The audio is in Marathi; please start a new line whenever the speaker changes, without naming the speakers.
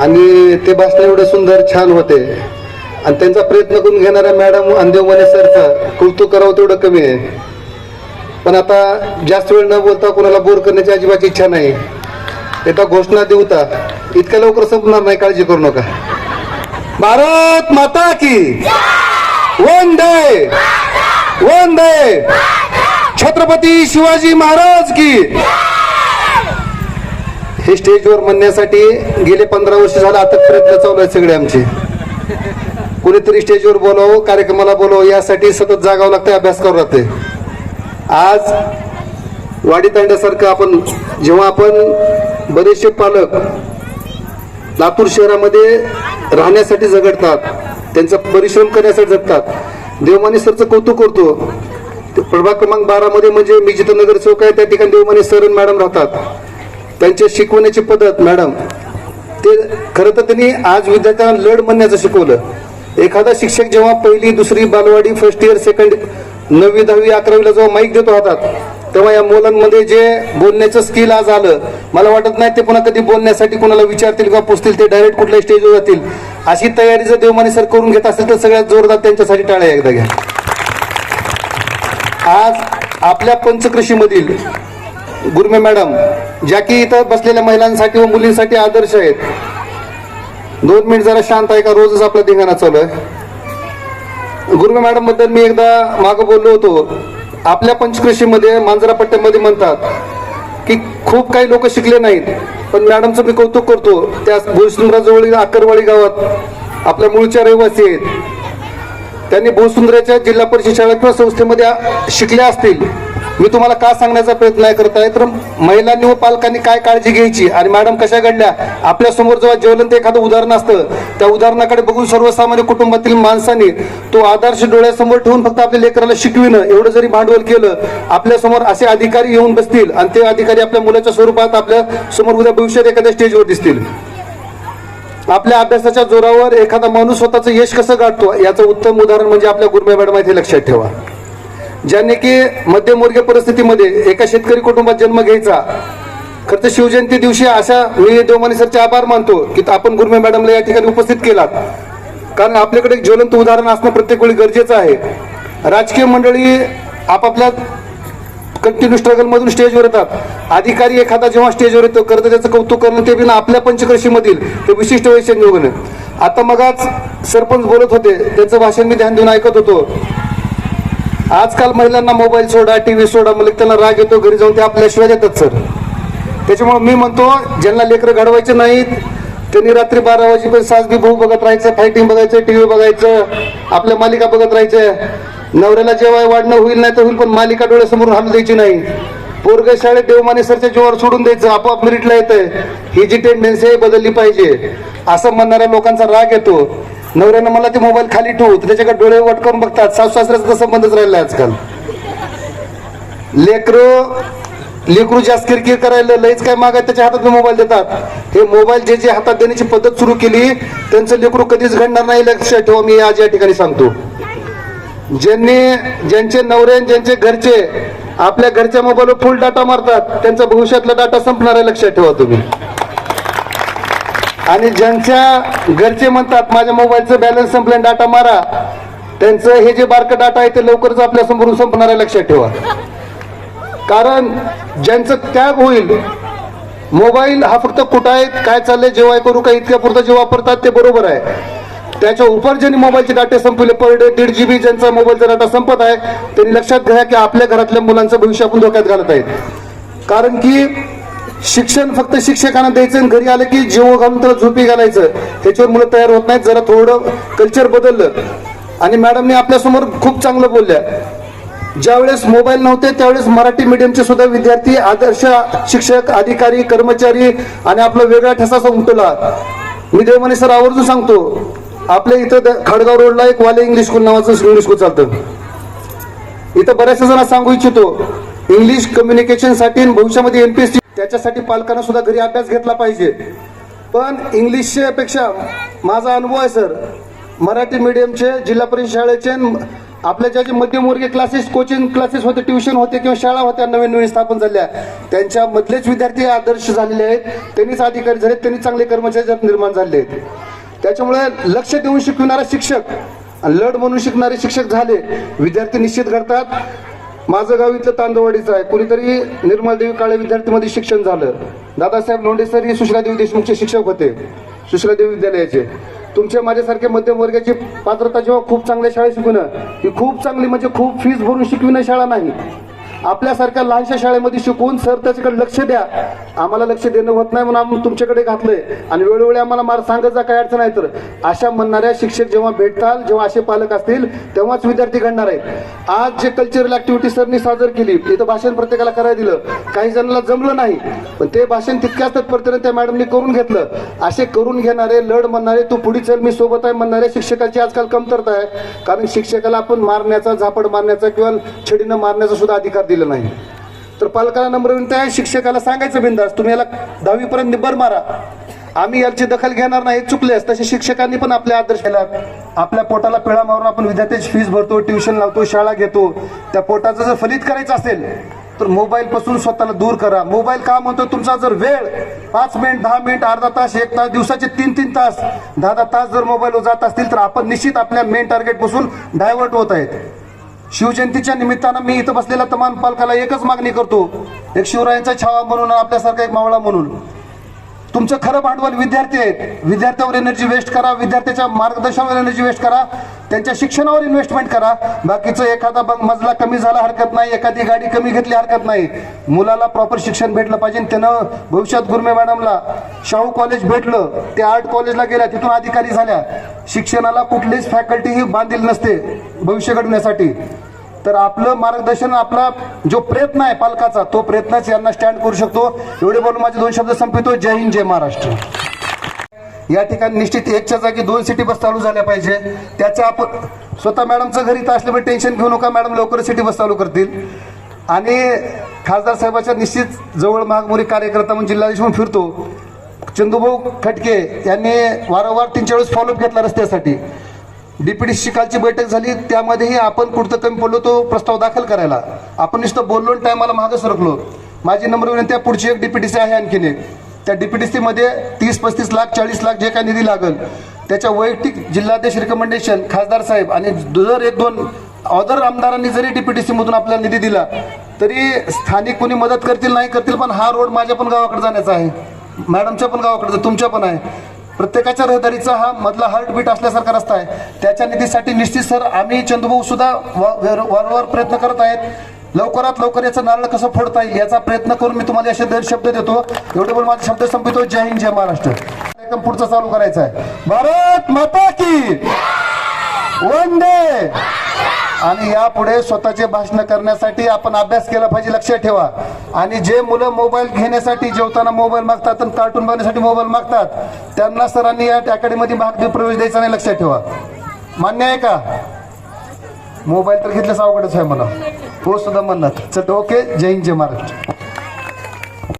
आणि ते भाषण एवढे सुंदर छान होते. आणि त्यांचा प्रयत्न करून घेणाऱ्या मॅडम अंदेवमाने सरचं कौतुक करावं तेवढं कमी आहे. पण आता जास्त वेळ न बोलता कोणाला बोर करण्याची अजिबात इच्छा नाही. एकदा घोषणा देऊता इतक्या लवकर संपणार नाही काळजी करू नका. भारत माता की वंदे! वंदे! छत्रपती शिवाजी महाराज की हे स्टेजवर म्हणण्यासाठी गेले पंधरा वर्ष झालं आता प्रयत्न चालू आहेत सगळे आमचे. कुणीतरी स्टेजवर बोलावं कार्यक्रमाला बोलावं यासाठी सतत जागावं लागतं अभ्यास करावं लागते आज वाडी तांड्यासारखं आपण जेव्हा आपण बरेचसे पालक लातूर शहरामध्ये राहण्यासाठी झगडतात त्यांचा परिश्रम करण्यासाठी जगतात. देवमाने सरचं कौतुक करतो. ते प्रभाग क्रमांक बारामध्ये म्हणजे मी जिथं नगरसेवक आहे त्या ठिकाणी देवमाने सर मॅडम राहतात. त्यांच्या शिकवण्याची पद्धत मॅडम. ते खरं तर त्यांनी आज विद्यार्थ्यांना लढ म्हणण्याचं शिकवलं. एखादा शिक्षक जेव्हा पहिली दुसरी बालवाडी फर्स्ट इयर सेकंड नववी दहावी अकरावीला जेव्हा माईक देतो हातात तेव्हा या मुलांमध्ये जे बोलण्याचं स्किल आज आलं मला वाटत नाही ते पुन्हा कधी बोलण्यासाठी कोणाला विचारतील किंवा पुसतील ते डायरेक्ट कुठल्या स्टेजवर जातील. अशी तयारी जर देवमाने सर करून घेत असेल तर सगळ्यात जोरदार त्यांच्यासाठी टाळ्या एकदा घ्या. आज आपल्या पंचकृषीमधील गुरमे मॅडम ज्या की इथं बसलेल्या महिलांसाठी व मुलींसाठी आदर्श आहेत. दोन मिनिट जरा शांत आहे का? रोजच आपला धिंगाणा चालू आहे. गुरुमे मॅडमबद्दल मी एकदा मागं बोललो होतो. आपल्या पंचकृषीमध्ये मांजरा पट्ट्यामध्ये म्हणतात की खूप काही लोक शिकले नाहीत पण मॅडमचं मी कौतुक करतो. त्या भुसुंद्राजवळील आकरवाडी गावात आपल्या मूळच्या रहिवासी आहेत. त्यांनी भूसुंदराच्या जिल्हा परिषद शाळा किंवा संस्थेमध्ये शिकल्या असतील. मी तुम्हाला का सांगण्याचा प्रयत्न आहे करत आहे? तर महिलांनी व पालकांनी काय काळजी घ्यायची? आणि मॅडम कशा घडल्या? आपल्यासमोर जेव्हा ज्वलंत एखादं उदाहरण असतं त्या उदाहरणाकडे बघून सर्वसामान्य कुटुंबातील माणसांनी तो आदर्श डोळ्यासमोर ठेवून फक्त आपल्या लेकराला शिकविणं एवढं जरी भांडवल केलं आपल्यासमोर असे अधिकारी येऊन बसतील आणि ते अधिकारी आपल्या मुलाच्या स्वरूपात आपल्यासमोर उद्या भविष्यात एखाद्या स्टेजवर दिसतील. आपल्या अभ्यासाच्या जोरावर एखादा माणूस स्वतःचं यश कसं गाठतो याचं उत्तम उदाहरण म्हणजे आपल्या गुरमे मॅडम आहे लक्षात ठेवा. ज्यांनी की मध्यमवर्गीय परिस्थितीमध्ये एका शेतकरी कुटुंबात जन्म घ्यायचा खरं तर शिवजयंती दिवशी अशा मी देवमाने सरचे आभार मानतो की आपण गुरमे मॅडमला या ठिकाणी उपस्थित केलात. कारण आपल्याकडे एक ज्वलंत उदाहरण असणं प्रत्येक वेळी गरजेचं आहे. राजकीय मंडळी आपापल्या कंटिन्यू स्ट्रगल मधून स्टेजवर येतात. अधिकारी एखादा जेव्हा स्टेजवर येतो करतं त्याचं कौतुक करणं ते बिना आपल्या पंचकृषीमधील ते विशिष्ट वैशिष्ट्य आता मगाच सरपंच बोलत होते त्यांचं भाषण मी ध्यान देऊन ऐकत होतो. आजकाल महिलांना मोबाईल सोडा टी व्ही सोडा मग त्यांना राग येतो घरी जाऊन ते आपल्याशिवाय देतात सर त्याच्यामुळे मी म्हणतो ज्यांना लेकरं घडवायचे नाहीत त्यांनी रात्री बारा वाजेपर्यंत सास बी भाऊ बघत राहायचं फायटिंग बघायचं टी व्ही बघायचं आपल्या मालिका बघत राहायचं. नवऱ्याला जेव्हा वाढणं होईल नाही तर होईल पण मालिका डोळ्यासमोर हालू द्यायची नाही. पोरग शाळेत देवमाने सरच्या जीवावर सोडून द्यायचं आपोआप मेरिटला येतंय. ही जी टेंडन्सी आहे बदलली पाहिजे. असं म्हणणाऱ्या लोकांचा राग येतो. नवऱ्यानं मला ते मोबाईल खाली ठेवू त्याच्याकडे डोळे वटकावून बघतात. सासू सासऱ्याचा संबंधच राहिला आजकाल. लेकरं लेकरू जास्त किरकिर करायला लईच काय मागाय त्याच्या हातात मोबाईल देतात. हे मोबाईल जे जे हातात देण्याची पद्धत सुरू केली त्यांचं लेकरू कधीच घडणार नाही. लक्षात ठेवा मी आज या ठिकाणी सांगतो. ज्यांनी ज्यांचे नवरे ज्यांचे घरचे आपल्या घरच्या मोबाईलवर फुल डाटा मारतात त्यांचा भविष्यातला डाटा संपणार आहे लक्षात ठेवा तुम्ही. आणि ज्यांच्या घरचे म्हणतात माझ्या मोबाईलचं बॅलन्स संपलं डाटा मारा त्यांचं हे जे बारकं डाटा आहे ते लवकरच आपल्या समोरून संपणार आहे लक्षात ठेवा. कारण ज्यांचं त्याग होईल मोबाईल हा फक्त कुठं आहे काय चाललंय जेव्हा करू काय इतक्या पुरतं जे वापरतात ते बरोबर आहे. त्याच्या उपर ज्यांनी मोबाईलचे डाटे संपले पर डे दीड जी बी ज्यांचा मोबाईलचा डाटा संपत आहे त्यांनी लक्षात घ्या की आपल्या घरातल्या मुलांचं भविष्य आपण धोक्यात घालत आहे. कारण की शिक्षण फक्त शिक्षकांना द्यायचं आणि घरी आलं की जेव घालून त्याला झोपी घालायचं. त्याच्यावर मुलं तयार होत नाहीत जरा थोडं कल्चर बदललं. आणि मॅडमने आपल्यासमोर खूप चांगलं बोलल्या. ज्यावेळेस मोबाईल नव्हते त्यावेळेस मराठी मीडियमचे सुद्धा विद्यार्थी आदर्श शिक्षक अधिकारी कर्मचारी आणि आपला वेगळा ठसा उमटला मी देवमाने सर आवर्जून सांगतो आपल्या इथं द- रोडला एक वाले इंग्लिश स्कूल नावाचं इंग्लिश स्कूल चालतं. इथं बऱ्याचशा जणांना सांगू इच्छितो इंग्लिश कम्युनिकेशनसाठी भविष्यामध्ये एमपीएससी त्याच्यासाठी पालकांना सुद्धा घरी अभ्यास घेतला पाहिजे. पण इंग्लिशच्या पेक्षा माझा अनुभव आहे सर मराठी मीडियमचे जिल्हा परिषद शाळेचे आपल्या ज्या जे मध्यमवर्गीय क्लासेस कोचिंग क्लासेस होते ट्युशन होते किंवा शाळा होत्या नवीन नवीन स्थापन झाल्या. त्यांच्या मधलेच विद्यार्थी आदर्श झालेले आहेत. त्यांनीच अधिकारी झाले त्यांनी चांगले कर्मचारी निर्माण झाले आहेत. त्याच्यामुळे लक्ष देऊन शिकविणारा शिक्षक आणि लढ म्हणून शिकणारे शिक्षक झाले. विद्यार्थी निश्चित घडतात. माझं गाव इथलं तांदवाडीचं आहे. कुणीतरी निर्मलदेवी काळे विद्यार्थीमध्ये शिक्षण झालं. दादासाहेब लोंढे सर हे सुशीलादेवी देशमुखचे शिक्षक होते. सुशीलादेवी विद्यालयाचे. तुमच्या माझ्यासारख्या मध्यमवर्गाची पात्रता जेव्हा खूप चांगल्या शाळेत शिकवणं ही खूप चांगली म्हणजे खूप फीज भरून शिकविणं शाळा नाही. आपल्यासारख्या लहानशा शाळेमध्ये शिकवून सर त्याच्याकडे लक्ष द्या. आम्हाला लक्ष देणं होत नाही म्हणून आम्ही तुमच्याकडे घातलंय. आणि वेळोवेळी आम्हाला मार सांगत जा काय अडचण आहे तर? अशा म्हणणाऱ्या शिक्षक जेव्हा भेटताल जेव्हा असे पालक असतील तेव्हाच विद्यार्थी घडणार आहेत. आज जे कल्चरल ऍक्टिव्हिटी सरनी सादर केली तिथं भाषण प्रत्येकाला करायला दिलं. काही जणांना जमलं नाही पण ते भाषण तितक्याच तत्परतेने त्या मॅडमनी करून घेतलं. असे करून घेणारे लढ म्हणणारे तू पुढे चल मी सोबत आहे म्हणणारे शिक्षकाची आजकाल कमतरता आहे. कारण शिक्षकाला आपण मारण्याचा झापड मारण्याचा किंवा छडीनं मारण्याचा सुद्धा अधिकार दिलं नाही. तर पालकाला नम्र विनंती आहे शिक्षकाला सांगायचं बिंदास तुम्ही याला दहावीपर्यंत निब्बर मारा. आम्ही याची दखल घेणार नाही चुकलेस तसे शिक्षकांनी पण आपले आदर्श केला आपल्या पोटाला पिळा मारून आपण विद्यार्थ्याची फीस भरतो ट्युशन लावतो शाळा घेतो. त्या पोटाचं जर फलित करायचं असेल तर मोबाईल पासून स्वतःला दूर करा. मोबाईल का म्हणतो तुमचा जर वेळ पाच मिनिट दहा मिनिट अर्धा तास एक तास दिवसाचे तीन तीन तास दहा दहा तास जर मोबाईलवर जात असतील तर आपण निश्चित आपल्या मेन टार्गेटपासून डायव्हर्ट होत आहेत. शिवजयंतीच्या निमित्तानं मी इथं बसलेल्या तमाम पालकाला एकच मागणी करतो. एक शिवरायांचा छावा म्हणून आपल्यासारखा एक मावळा म्हणून. तुमचं खरं भांडवल विद्यार्थी आहेत. विद्यार्थ्यावर एनर्जी वेस्ट करा. विद्यार्थ्याच्या मार्गदर्शनावर एनर्जी वेस्ट करा. त्यांच्या शिक्षणावर इन्व्हेस्टमेंट करा. बाकीचं एखादा मजला कमी झाला हरकत नाही. एखादी गाडी कमी घेतली हरकत नाही. मुलाला प्रॉपर शिक्षण भेटलं पाहिजे त्यानं भविष्यात गुरमे मॅडमला शाहू कॉलेज भेटलं त्या आर्ट कॉलेजला गेल्या तिथून अधिकारी झाल्या. शिक्षणाला कुठलीच फॅकल्टी ही बांधील नसते भविष्य घडण्यासाठी. तर आपलं मार्गदर्शन आपला जो प्रयत्न आहे पालकाचा तो प्रयत्नच यांना स्टँड करू शकतो. एवढे बोलून माझे दोन शब्द संपवितो. जय हिंद जय महाराष्ट्र. या ठिकाणी निश्चित एकच्या जागी दोन सिटी बस चालू झाल्या पाहिजे. त्याचं आपण स्वतः मॅडमचं घरी इथं असल्यामुळे टेन्शन घेऊ नका मॅडम लवकर सिटी बस चालू करतील. आणि खासदार साहेबाच्या निश्चित जवळ महागमुरी कार्यकर्ता म्हणून जिल्हाधीश म्हणून फिरतो. चंदूभाऊ खटके यांनी वारंवार तीन चार वेळेस फॉलोअप घेतला रस्त्यासाठी. डीपीडीसी कालची बैठक झाली त्यामध्येही आपण कुठं कमी पडलो तो प्रस्ताव दाखल करायला. आपण नुसतं बोललो आणि टायमाला मागं सरकलो. माझी नंबर विनंती आहे पुढची एक डीपीडीसी आहे आणखीन एक. त्या डीपी डी सीमध्ये तीस पस्तीस लाख चाळीस लाख जे काय निधी लागेल त्याच्या वैयक्तिक जिल्हाध्यक्ष रिकमेंडेशन खासदार साहेब आणि जर एक दोन अदर आमदारांनी जरी डीपी डी सीमधून आपल्याला निधी दिला तरी स्थानिक कोणी मदत करतील नाही करतील पण हा रोड माझ्या पण गावाकडे जाण्याचा आहे. मॅडमच्या पण गावाकडे तुमच्या पण आहे. प्रत्येकाच्या रहदारीचा हा मधला हार्टबीट असल्यासारखा रस्ता आहे. त्याच्या निधीसाठी निश्चित सर आम्ही चंदूभाऊ सुद्धा वा- वारंवार प्रयत्न करत आहेत. लवकरात लवकर याचं नारळ कसं फोडता येईल याचा प्रयत्न करून मी तुम्हाला असे दोन शब्द देतो. एवढे पण माझे शब्द संपितो जय हिंद जय महाराष्ट्र. कार्यक्रम पुढचा चालू करायचा आहे. भारत माता की वंदे. आणि यापुढे स्वतःचे भाषण करण्यासाठी आपण अभ्यास केला पाहिजे लक्षात ठेवा. आणि जे मुलं मोबाईल घेण्यासाठी जेवताना मोबाईल मागतात आणि कार्टून बघण्यासाठी मोबाईल मागतात त्यांना सरांनी या अकॅडमीमध्ये भाग प्रवेश द्यायचा नाही लक्षात ठेवा. मान्य आहे का? मोबाईल तर घेतल्यास अवघडच आहे मला तो सुद्धा म्हणणार. चल ओके? जय हिंद जय महाराष्ट्र.